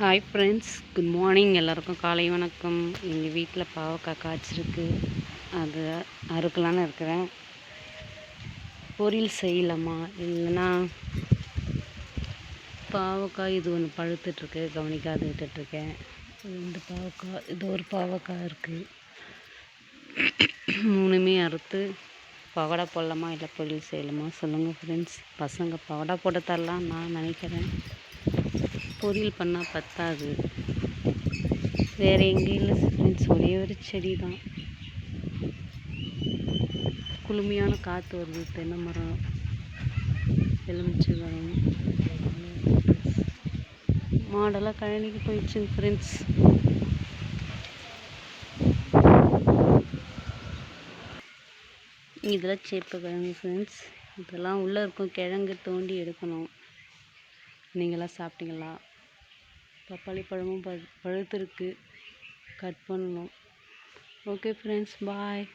Hi friends good morning எல்லாருக்கும் காலை வணக்கம். எங்கள் வீட்டில் பாவக்காய் காய்ச்சிருக்கு. அது அறுக்கலான்னு இருக்கிறேன். பொரியல் செய்யலாமா? இல்லைன்னா பாவக்காய் இது ஒன்று பழுத்துட்ருக்கு. கவனிக்காது விட்டுட்ருக்கேன். ரெண்டு பாவக்காய். இது ஒரு பாவக்காய் இருக்குது மூணுமே அறுத்து பகோடா போடலாமா? இல்லை பொரியல் செய்யலாமா? சொல்லுங்கள் ஃப்ரெண்ட்ஸ் பசங்க பகோடா போட்டு தரலாம். நான் நினைக்கிறேன். பொரியல் பண்ணால் பத்தாது. வேறு எங்கேயும் இல்லை ஃப்ரெண்ட்ஸ் ஒரே ஒரு செடி தான் குளுமையான காற்று வருது தென்னை மரம் எலுமிச்சை மரம் மாடெல்லாம் கழனிக்கு போயிடுச்சுங்க ஃப்ரெண்ட்ஸ் இதெல்லாம் சேப்பு கிழங்கு ஃப்ரெண்ட்ஸ் இதெல்லாம் உள்ளே இருக்கும் கிழங்கு தோண்டி எடுக்கணும். நீங்களாம் சாப்பிட்டீங்களா? பப்பாளி பழமும் பழு பழுத்திருக்கு. கட் பண்ணணும். Okay friends bye